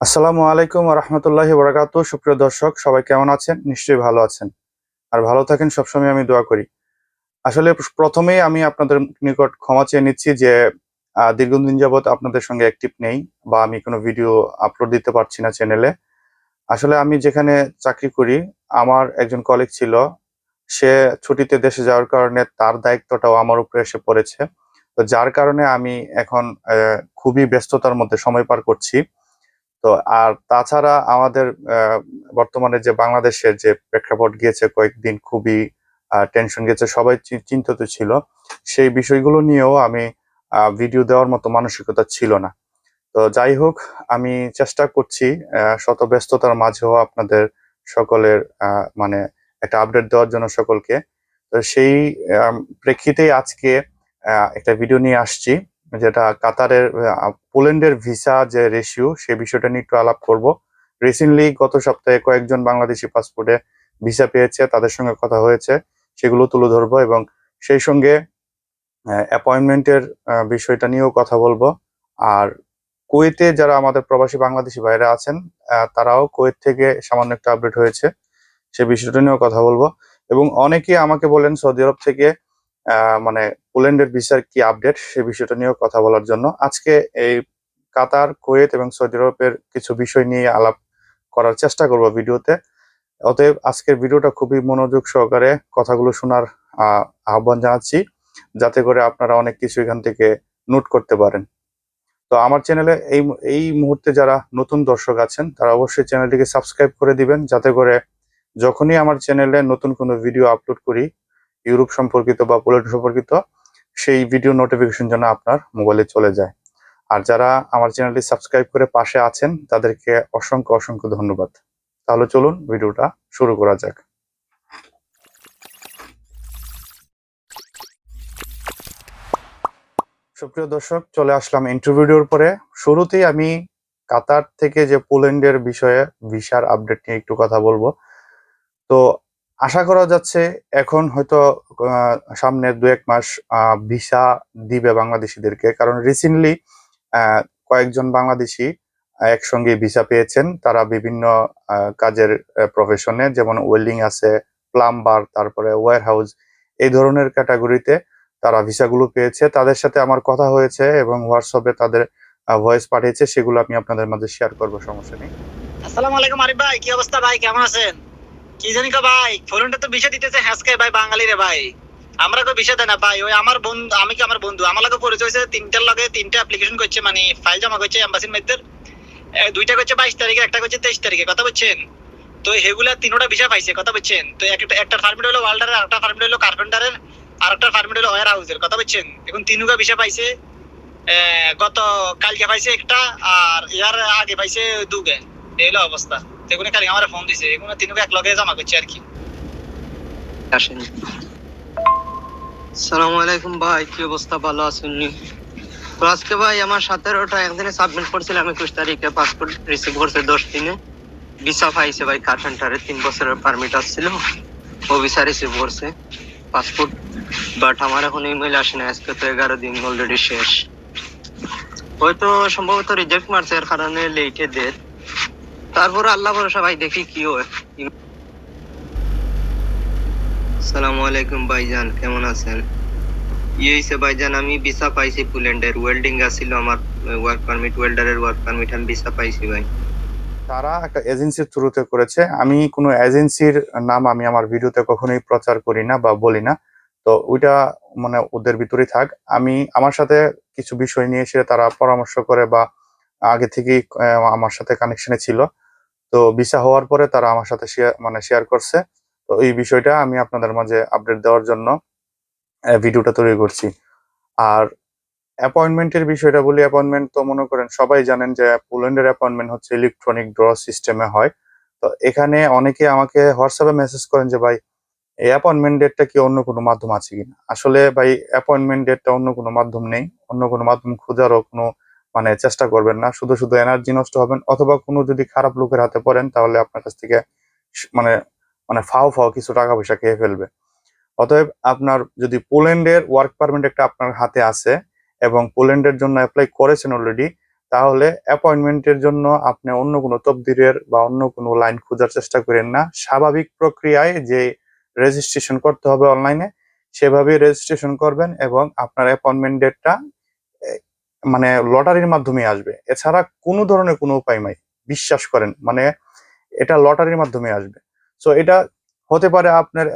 আসসালামু আলাইকুম রহমতুল্লাহি বরাকাত সুপ্রিয় দর্শক, সবাই কেমন আছেন? নিশ্চয়ই ভালো আছেন। আর ভালো থাকেন, সবসময় আমি দোয়া করি। আসলে প্রথমেই আমি আপনাদের নিকট ক্ষমা চেয়ে নিচ্ছি যে দীর্ঘদিন যাবৎ আপনাদের সঙ্গে অ্যাক্টিভ নেই বা আমি কোনো ভিডিও আপলোড দিতে পারছি না চ্যানেলে আসলে আমি যেখানে চাকরি করি, আমার একজন কলিগ ছিল, সে ছুটিতে দেশে যাওয়ার কারণে তার দায়িত্বটাও আমার উপরে এসে পড়েছে। তো যার কারণে আমি এখন খুবই ব্যস্ততার মধ্যে সময় পার করছি। তো আর তাছাড়া আমাদের বর্তমানে যে বাংলাদেশের যে প্রেক্ষাপট গিয়েছে, কয়েকদিন খুবই টেনশন গেছে সবাই চিন্তিত ছিল। সেই বিষয়গুলো নিয়েও আমি ভিডিও দেওয়ার মতো মানসিকতা ছিল না। তো যাই হোক, আমি চেষ্টা করছি শত ব্যস্ততার মাঝেও আপনাদের সকলের মানে একটা আপডেট দেওয়ার জন্য সকলকে। তো সেই প্রেক্ষিতেই আজকে একটা ভিডিও নিয়ে আসছি। যেটা কাতারের পোল্যান্ডের ভিসা যে রেশিও সে বিষয়টা নিয়ে একটু আলাপ করব। রিসেন্টলি গত সপ্তাহে কয়েকজন বাংলাদেশি পাসপোর্টে ভিসা পেয়েছে, তাদের সঙ্গে কথা হয়েছে, সেগুলো তুলে ধরবো এবং সেই সঙ্গে অ্যাপয়েন্টমেন্টের বিষয়টা নিয়েও কথা বলব। আর কুয়েতে যারা আমাদের প্রবাসী বাংলাদেশি ভাইরা আছেন তারাও কুয়েত থেকে সামান্য একটা আপডেট হয়েছে, সে বিষয়টা নিয়েও কথা বলব। এবং অনেকে আমাকে বলেন সৌদি আরব থেকে মানে পোল্যান্ডের ভিসার কি আপডেট সে বিষয়টা নিয়েও কথা বলার জন্য। আজকে এই কাতার কুয়েত এবং সৌদি আরবের কিছু বিষয় নিয়ে আলাপ করার চেষ্টা করব ভিডিওতে। অতএব আজকের ভিডিওটা খুবই মনোযোগ সহকারে কথাগুলো শোনার আহ, আহ্বান জানাচ্ছি। যাতে করে আপনারা অনেক কিছু এখান থেকে নোট করতে পারেন। তো আমার চ্যানেলে এই এই মুহূর্তে যারা নতুন দর্শক আছেন তারা অবশ্যই চ্যানেলটিকে সাবস্ক্রাইব করে দিবেন। যাতে করে যখনই আমার চ্যানেলে নতুন কোনো ভিডিও আপলোড করি ইউরোপ সম্পর্কিত বা পোল্যান্ড সম্পর্কিত সেই ভিডিও নোটিফিকেশন যেন আপনার মোবাইলে চলে যায়। আর যারা আমার চ্যানেলটি সাবস্ক্রাইব করে পাশে আছেন, তাদেরকে অসংখ্য অসংখ্য ধন্যবাদ। তাহলে চলুন ভিডিওটা শুরু করা যাক। সুপ্রিয় দর্শক, চলে আসলাম ইন্টারভিউর পরে। শুরুতেই আমি কাতার থেকে যে পোল্যান্ডের বিষয়ে ভিসার আপডেট নিয়ে একটু কথা বলব। তো আশা করা যাচ্ছে এখন হয়তো সামনের দু এক মাস ভিসা দিবে বাংলাদেশিদেরকে। কারণ রিসেন্টলি কয়েকজন বাংলাদেশি একসঙ্গে ভিসা পেয়েছেন। তারা বিভিন্ন কাজের প্রফেশনে যেমন ওয়েল্ডিং আছে প্লাম্বার তারপরে ওয়্যার হাউস এই ধরনের ক্যাটাগরিতে তারা ভিসাগুলো পেয়েছে। তাদের সাথে আমার কথা হয়েছে এবং হোয়াটসঅ্যাপে তাদের ভয়েস পাঠিয়েছে। সেগুলো আমি আপনাদের মাঝে শেয়ার করব, সমস্যা নেই। আসসালামু আলাইকুম আরিফ ভাই, কি অবস্থা ভাই? কেমন আছেন? কি জানি কা ভাই, ফরেনটা তো বিষয় দিতেছে হ্যাসকে ভাই বাঙালি রে ভাই। আমরা তো বিষয় দেয় না ভাই, ওই আমার বন্ধু, আমি কি আমার বন্ধু? আমার লগে পরিচয় হয়েছে, তিনটার লগে তিনটা অ্যাপ্লিকেশন করছে মানে ফাইল জমা করছে এম্বাসির মধ্যে। দুইটা করছে বাইশ তারিখে, একটা করছে তেইশ তারিখে, কথা বলছেন তো এগুলা তিনোটা বিষয় পাইছে, কথা বলছেন তো একটা একটা ফার্মিট হলো ওয়াল্ডারের আরেকটা ফার্মিট হলো কার্পেন্টারের আর একটা ফার্মিট হলো ওয়ার হাউসের কথা বলছেন এখন তিনুকা বিষয় পাইছে গত, কালকে পাইছে একটা, আর ইয়ার আগে পাইছে দুগে এই হলো অবস্থা। সেগুলো খালি আমার ফোন দিছে, এগুলো তিনকে এক লগে জমা করছে আর কি। আসেন। সালামু আলাইকুম ভাই, কি অবস্থা? ভালো আছেন? তো আজকে ভাই আমার সতেরোটা, একদিনে সাবমিট করছিলাম একুশ তারিখে পাসপোর্ট রিসিভ করছে দশ দিনে। ভিসা পাইছে ভাই কার্পেন্টারের তিন বছরের পারমিট আসছিল। ও ভিসা রিসিভ করছে পাসপোর্ট বাট আমার এখন ইমেল আসে না আজকে তো এগারো দিন অলরেডি শেষ। হয়তো সম্ভবত রিজেক্ট মারছে, এর কারণে লেটে দের তারপর আল্লাহ ভরসা ভাই দেখি কি হয়। সালামু আলাইকুম ভাইজান, কেমন আছেন? ইয়ে হইছে ভাইজান, আমি ভিসা পাইছি পোল্যান্ডের ওয়েল্ডিং আছিল আমার ওয়ার্ক পারমিট ওয়েল্ডারের ওয়ার্ক পারমিট আমি ভিসা পাইছি ভাই। তারা একটা এজেন্সির থ্রুতে করেছে। আমি কোনো এজেন্সির নাম আমি আমার ভিডিওতে কখনোই প্রচার করি না বা বলি না। তো ওইটা মানে ওদের ভিতরেই থাক। আমি আমার সাথে কিছু বিষয় নিয়ে এসে তারা পরামর্শ করে বা আগে থেকেই আমার সাথে কানেকশনে ছিল। তো ভিসা হওয়ার পরে তারা আমার সাথে শেয়ার মানে শেয়ার করছে। তো এই বিষয়টা আমি আপনাদের মাঝে আপডেট দেওয়ার জন্য ভিডিওটা তৈরি করছি। আর অ্যাপয়েন্টমেন্টের বিষয়টা বলি অ্যাপয়েন্টমেন্ট তো মনে করেন সবাই জানেন যে পোল্যান্ডের অ্যাপয়েন্টমেন্ট হচ্ছে ইলেকট্রনিক ড্র সিস্টেমে হয়। তো এখানে অনেকে আমাকে হোয়াটসঅ্যাপে মেসেজ করেন যে, ভাই, এই অ্যাপয়েন্টমেন্ট ডেটটা কি অন্য কোনো মাধ্যম আছে কিনা? আসলে ভাই অ্যাপয়েন্টমেন্ট ডেটটা অন্য কোনো মাধ্যম নেই, অন্য কোনো মাধ্যম খোঁজারও কোনো মানে চেষ্টা করবেন না। শুধু শুধু এনার্জি নষ্ট হবেন অথবা কোনো যদি খারাপ লোকের হাতে পড়েন, তাহলে আপনার কাছ থেকে মানে মানে ফাও ফাও কিছু টাকা পয়সা খেয়ে ফেলবে। অতএব আপনার যদি পোল্যান্ডের ওয়ার্ক পারমিট একটা আপনার হাতে আছে এবং পোল্যান্ডের জন্য অ্যাপ্লাই করেছেন অলরেডি তাহলে অ্যাপয়েন্টমেন্টের জন্য আপনি অন্য কোনো তবদিরের বা অন্য কোনো লাইন খোঁজার চেষ্টা করেন না। স্বাভাবিক প্রক্রিয়ায় যে রেজিস্ট্রেশন করতে হবে অনলাইনে সেভাবে রেজিস্ট্রেশন করবেন এবং আপনার অ্যাপয়েন্টমেন্ট ডেটটা মানে লটারির মাধ্যমে আসবে। এছাড়া কোনো ধরনের কোনো উপায় নাই। বিশ্বাস করেন মানে এটা লটারির মাধ্যমে আসবে। সো এটা হতে পারে আপনার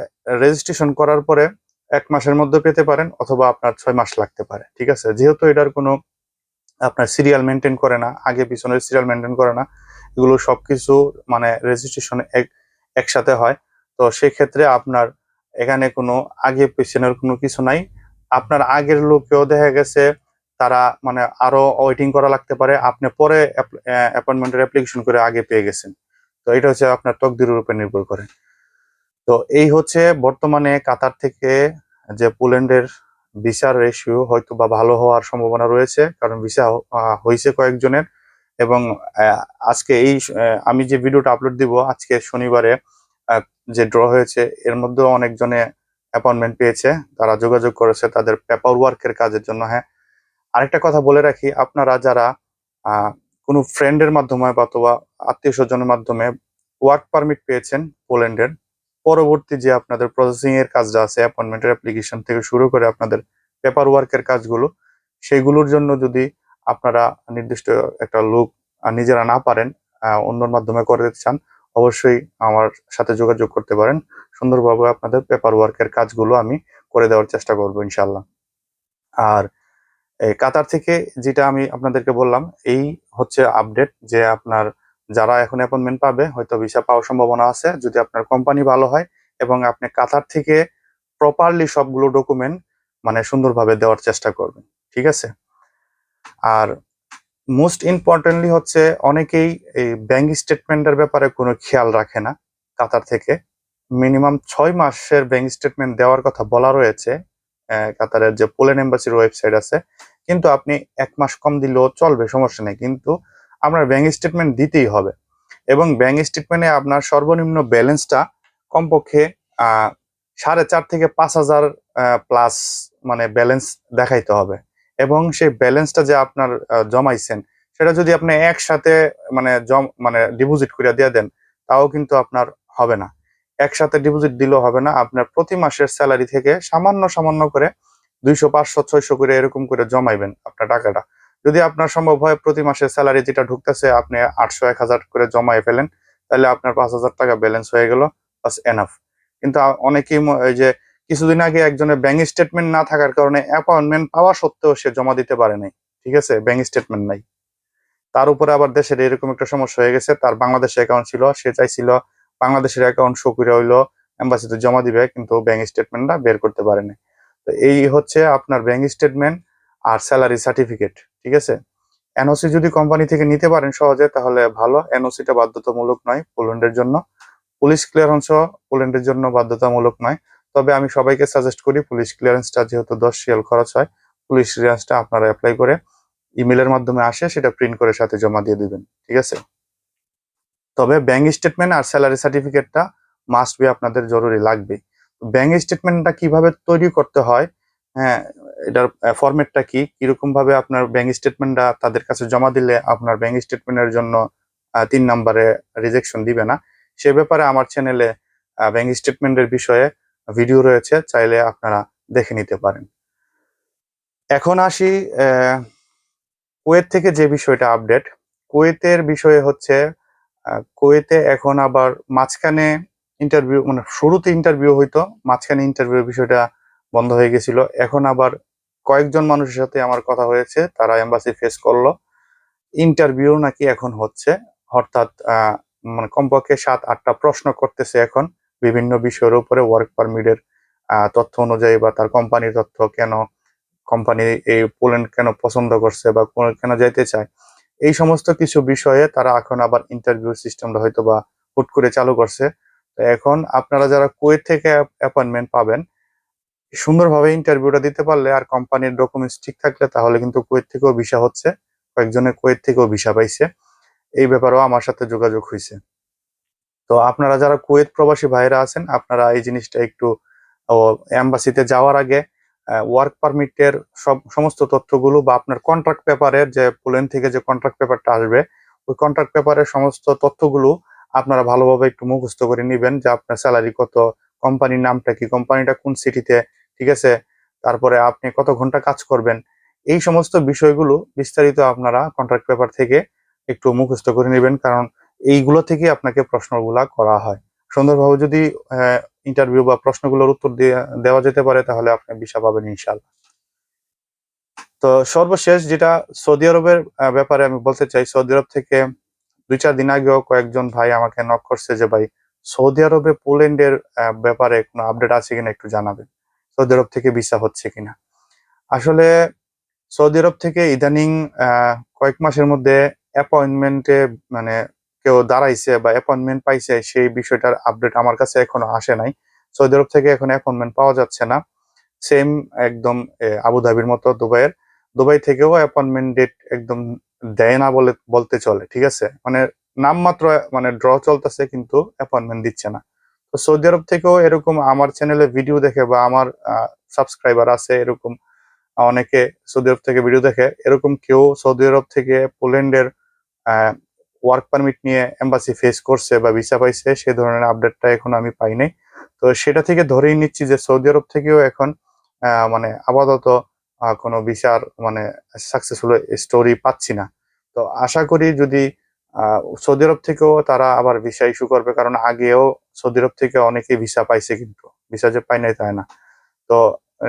রেজিস্ট্রেশন করার পরে এক মাসের মধ্যে পেতে পারেন অথবা আপনার ছয় মাস লাগতে পারে, ঠিক আছে? যেহেতু এটার কোনো আপনার সিরিয়াল মেনটেন করে না, আগে পিছনের সিরিয়াল মেনটেন করে না, এগুলো সবকিছু মানে রেজিস্ট্রেশন এক, একসাথে হয়। তো সেক্ষেত্রে আপনার এখানে কোনো আগে পিছনের কোনো কিছু নাই। আপনার আগের লোকেও দেখা গেছে তারা মানে আরও ওয়েটিং করা লাগতে পারে। আপনি পরে অ্যাপয়েন্টমেন্টের অ্যাপ্লিকেশন করে আগে পেয়ে গেছেন। তো এটা হচ্ছে আপনার তকদিরের উপর নির্ভর করে। তো এই হচ্ছে বর্তমানে কাতার থেকে যে পোল্যান্ডের ভিসার রেশিও হয়তো বা ভালো হওয়ার সম্ভাবনা রয়েছে, কারণ ভিসা হয়েছে কয়েকজনের। এবং আজকে এই আমি যে ভিডিওটা আপলোড দিব, আজকে শনিবারে যে ড্র হয়েছে, এর মধ্যেও অনেকজনে অ্যাপয়েন্টমেন্ট পেয়েছে। তারা যোগাযোগ করেছে তাদের পেপার ওয়ার্কের কাজের জন্য হ্যাঁ। আরেকটা কথা বলে রাখি, আপনারা যারা কোনো ফ্রেন্ডের মাধ্যমে অথবা আত্মীয় স্বজনের মাধ্যমে ওয়ার্ক পারমিট পেয়েছেন পোল্যান্ডের পরবর্তী যে আপনাদের প্রসেসিং এর কাজটা আছে অ্যাপয়েন্টমেন্টের অ্যাপ্লিকেশন থেকে শুরু করে আপনাদের পেপার ওয়ার্কের কাজগুলো সেইগুলোর জন্য যদি আপনারা নির্দিষ্ট একটা লোক নিজেরা না পারেন অন্যর মাধ্যমে করে দিতে চান, অবশ্যই আমার সাথে যোগাযোগ করতে পারেন। সুন্দরভাবে আপনাদের পেপার ওয়ার্কের কাজগুলো আমি করে দেওয়ার চেষ্টা করব ইনশাল্লাহ আর কাতার থেকে যেটা আমি আপনাদেরকে বললাম, এই হচ্ছে আপডেট যে আপনার যারা এখন অ্যাপয়েন্টমেন্ট পাবে, হয়তো ভিসা পাওয়ার সম্ভাবনা আছে, যদি আপনার কোম্পানি ভালো হয় এবং আপনি কাতার থেকে প্রপারলি সবগুলো ডকুমেন্ট মানে সুন্দরভাবে দেওয়ার চেষ্টা করবেন, ঠিক আছে? আর মোস্ট ইম্পর্টেন্টলি হচ্ছে অনেকেই এই ব্যাংক স্টেটমেন্টের ব্যাপারে কোনো খেয়াল রাখে না, কাতার থেকে। মিনিমাম ছয় মাসের ব্যাংক স্টেটমেন্ট দেওয়ার কথা বলা রয়েছে কাতারের যে পোলেন এম্বাসির ওয়েবসাইট আছে কিন্তু আপনি এক মাস কম দিলেও চলবে, সমস্যা নেই। কিন্তু আপনার ব্যাংক স্টেটমেন্ট দিতেই হবে এবং ব্যাংক স্টেটমেন্টে আপনার সর্বনিম্ন ব্যালেন্সটা কমপক্ষে সাড়ে চার থেকে পাঁচ হাজার প্লাস মানে ব্যালেন্স দেখাইতে হবে। এবং সেই ব্যালেন্সটা যে আপনার জমাইছেন, সেটা যদি আপনি একসাথে মানে জম মানে ডিপোজিট করে দিয়ে দেন, তাও কিন্তু আপনার হবে না। একসাথে ডিপোজিট দিলেও হবে না। আপনার প্রতি মাসের স্যালারি থেকে সামান্য সামান্য করে দুইশো, পাঁচশো, ছয়শো করে এরকম করে জমাইবেন আপনার টাকাটা। যদি আপনার সম্ভব হয় প্রতি মাসে স্যালারি যেটা ঢুকতেছে, আপনি আটশো, এক হাজার করে জমাই ফেলেন, তাহলে আপনার পাঁচ হাজার টাকা ব্যালেন্স হয়ে গেল বাস এনাফ কিন্তু অনেকেই যে কিছুদিন আগে একজনের ব্যাংক স্টেটমেন্ট না থাকার কারণে অ্যাপয়েন্টমেন্ট পাওয়া সত্ত্বেও সে জমা দিতে পারে নাই, ঠিক আছে? ব্যাংক স্টেটমেন্ট নাই। তার উপরে আবার দেশের এরকম একটা সমস্যা হয়ে গেছে, তার বাংলাদেশে অ্যাকাউন্ট ছিল, সে চাইছিল বাংলাদেশের অ্যাকাউন্ট শো করে হইল এম্বাসিতে জমা দিবে, কিন্তু ব্যাংক স্টেটমেন্টটা বের করতে পারেনি। এই হচ্ছে আপনার ব্যাংক স্টেটমেন্ট আর স্যালারি সার্টিফিকেট ঠিক আছে? এনওসি যদি কোম্পানি থেকে নিতে পারেন সহজে, তাহলে ভালো। এনওসিটা বাধ্যতামূলক নয় পোল্যান্ডের জন্য। পুলিশ ক্লিয়ারেন্সও পোল্যান্ডের জন্য বাধ্যতামূলক নয়। তবে আমি সবাইকে সাজেস্ট করি পুলিশ ক্লিয়ারেন্সটা যেহেতু দশ শিয়াল খরচ হয় পুলিশ ক্লিয়ারেন্সটা আপনারা অ্যাপ্লাই করে ইমেলের মাধ্যমে আসে, সেটা প্রিন্ট করে সাথে জমা দিয়ে দিবেন, ঠিক আছে? তবে ব্যাংক স্টেটমেন্ট আর স্যালারি সার্টিফিকেটটা মাস্ট বি আপনাদের জরুরি লাগবে ব্যাংক স্টেটমেন্টটা কীভাবে তৈরি করতে হয় হ্যাঁ এটার ফরম্যাটটা কি কীরকম ভাবে আপনার ব্যাংক স্টেটমেন্টটা তাদের কাছে জমা দিলে আপনার ব্যাংক স্টেটমেন্টের জন্য তিন নম্বরে রিজেকশন দিবে না, সে ব্যাপারে আমার চ্যানেলে ব্যাংক স্টেটমেন্টের বিষয়ে ভিডিও রয়েছে, চাইলে আপনারা দেখে নিতে পারেন। এখন আসি কুয়েত থেকে যে বিষয়টা আপডেট কুয়েতের বিষয়ে হচ্ছে কুয়েতে এখন আবার মাঝখানে ইন্টারভিউ মানে শুরুতে ইন্টারভিউ হইতো, মাঝখানে ইন্টারভিউ বিষয়টা বন্ধ হয়ে গেছিল। এখন আবার কয়েকজন মানুষের সাথে আমার কথা হয়েছে, তারা এম্বাসি ফেস করল। ইন্টারভিউ নাকি এখন হচ্ছে অর্থাৎ মানে কমপক্ষে সাত, আটটা প্রশ্ন করতেছে এখন, বিভিন্ন বিষয়ের উপরে ওয়ার্ক পারমিটের তথ্য অনুযায়ী বা তার কোম্পানির তথ্য কেন, কোম্পানি এই পোল্যান্ড কেন পছন্দ করছে বা কেন যাইতে চায়। এই সমস্ত কিছু বিষয়ে তারা এখন আবার ইন্টারভিউ সিস্টেমটা হয়তো বা হুট করে চালু করছে। এখন আপনারা যারা কুয়েত থেকে অ্যাপয়েন্টমেন্ট পাবেন, সুন্দরভাবে ইন্টারভিউটা দিতে পারলে আর কোম্পানির ডকুমেন্টস ঠিক থাকলে তাহলে কিন্তু কুয়েত থেকেও ভিসা হচ্ছে। কয়েকজনের কুয়েত থেকেও ভিসা পাইছে। এই ব্যাপারেও আমার সাথে যোগাযোগ হয়েছে তো আপনারা যারা কুয়েত প্রবাসী ভাইরা আছেন, আপনারা এই জিনিসটা একটু এম্বাসিতে যাওয়ার আগে ওয়ার্ক পারমিটের সব, সমস্ত তথ্যগুলো বা আপনার কন্ট্রাক্ট পেপারের যে পোল্যান্ড থেকে যে কন্ট্রাক্ট পেপারটা আসবে, ওই কন্ট্রাক্ট পেপারের সমস্ত তথ্যগুলো আপনারা ভালোভাবে একটু মুখস্থ করে নেবেন যে আপনার স্যালারি কত কোম্পানির নামটা কি কোম্পানিটা কোন সিটিতে ঠিক আছে? তারপরে আপনি কত ঘণ্টা কাজ করবেন? এই সমস্ত বিষয়গুলো বিস্তারিত আপনারা কন্ট্রাক্ট পেপার থেকে একটু মুখস্থ করে নেবেন, কারণ এইগুলো থেকে আপনাকে প্রশ্নগুলা করা হয়। সুন্দরভাবে যদি ইন্টারভিউ বা প্রশ্নগুলোর উত্তর দিয়ে, দেওয়া যেতে পারে, তাহলে আপনি ভিসা পাবেন ইনশাল্লাহ তো সর্বশেষ যেটা সৌদি আরবের ব্যাপারে আমি বলতে চাই, সৌদি আরব থেকে দুই চার দিন আগেও কয়েকজন ভাই আমাকে নক করছে যে, ভাই, সৌদি আরবে পোল্যান্ডের ব্যাপারে কোনো আপডেট আছে কিনা একটু জানাবেন। সৌদি আরব থেকে ভিসা হচ্ছে কিনা? আসলে সৌদি আরব থেকে ইদানিং কয়েক মাসের মধ্যে অ্যাপয়েন্টমেন্টে মানে কেউ দাঁড়াইছে বা অ্যাপয়েন্টমেন্ট পাইছে সেই বিষয়টার আপডেট আমার কাছে এখনও আসে নাই। সৌদি আরব থেকে এখন অ্যাপয়েন্টমেন্ট পাওয়া যাচ্ছে না। সেম একদম আবুধাবির মতো দুবাইয়ের। দুবাই থেকেও অ্যাপয়েন্টমেন্ট ডেট একদম দেয় না বলে, বলতে চলে, ঠিক আছে? মানে নামমাত্র মানে ড্র চলতেছে কিন্তু অ্যাপয়েন্টমেন্ট দিচ্ছে না। তো সৌদি আরব থেকেও এরকম আমার চ্যানেলে ভিডিও দেখে বা আমার সাবস্ক্রাইবার আছে এরকম অনেকে সৌদি আরব থেকে ভিডিও দেখে, এরকম কেউ সৌদি আরব থেকে পোল্যান্ডের ওয়ার্ক পারমিট নিয়ে এম্বাসি ফেস করছে বা ভিসা পাইছে, সে ধরনের আপডেটটা এখন আমি পাই নাই। তো সেটা থেকে ধরেই নিচ্ছি যে সৌদি আরব থেকেও এখন মানে আপাতত কোনো ভিসার মানে সাকসেসফুল স্টোরি পাচ্ছি না। তো আশা করি যদি সৌদি আরব থেকেও তারা আবার ভিসা ইস্যু করবে, কারণ আগেও সৌদি আরব থেকে অনেকেই ভিসা পাইছে কিন্তু ভিসা যে পাই নাই তাই না। তো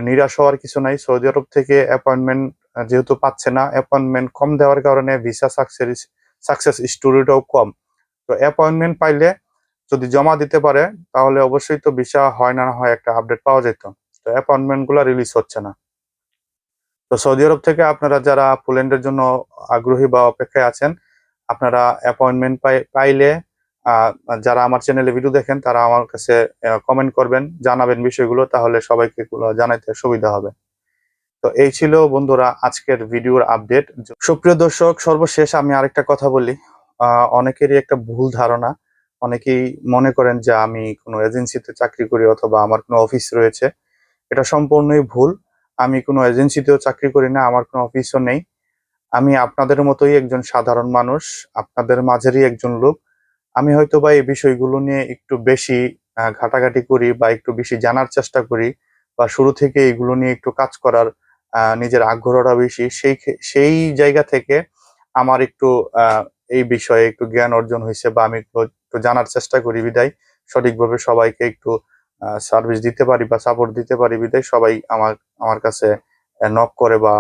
নিরাশ হওয়ার কিছু নাই, সৌদি আরব থেকে অ্যাপয়েন্টমেন্ট যেহেতু পাচ্ছে না অ্যাপয়েন্টমেন্ট কম দেওয়ার কারণে ভিসা সাকসেস সাকসেস স্টোরিটাও কম। তো অ্যাপয়েন্টমেন্ট পাইলে যদি জমা দিতে পারে, তাহলে অবশ্যই তো ভিসা হয় না হয় একটা আপডেট পাওয়া যেত। তো অ্যাপয়েন্টমেন্টগুলা রিলিজ হচ্ছে না। তো সৌদি আরব থেকে আপনারা যারা পোল্যান্ডের জন্য আগ্রহী বা অপেক্ষায় আছেন, আপনারা অ্যাপয়েন্টমেন্ট পাইলে যারা আমার চ্যানেলে ভিডিও দেখেন, তারা আমার কাছে কমেন্ট করবেন, জানাবেন বিষয়গুলো, তাহলে সবাইকে জানাইতে সুবিধা হবে। তো এই ছিল বন্ধুরা আজকের ভিডিওর আপডেট সুপ্রিয় দর্শক, সর্বশেষ আমি আরেকটা কথা বলি। অনেকেরই একটা ভুল ধারণা। অনেকেই মনে করেন যে আমি কোনো এজেন্সিতে চাকরি করি অথবা আমার কোনো অফিস রয়েছে। এটা সম্পূর্ণই ভুল। আমি কোনো এজেন্সিতেও চাকরি করি না, আমার কোনো অফিসও নেই। আমি আপনাদের মতোই একজন সাধারণ মানুষ, আপনাদের মাঝেরই একজন লোক। আমি হয়তো বা এই বিষয়গুলো নিয়ে একটু বেশি ঘাটাঘাটি করি বা একটু বেশি জানার চেষ্টা করি বা শুরু থেকে এগুলো নিয়ে একটু কাজ করার নিজের আগ্রহটা বেশি। সেই সেই জায়গা থেকে আমার একটু এই বিষয়ে একটু জ্ঞান অর্জন হয়েছে বা আমি একটু জানার চেষ্টা করি বিদায়। সঠিকভাবে সবাইকে একটু সার্ভিস দিতে পারি বা সাপোর্ট দিতে পারি বিদায়, সবাই আমার আমার কাছে নক করে বা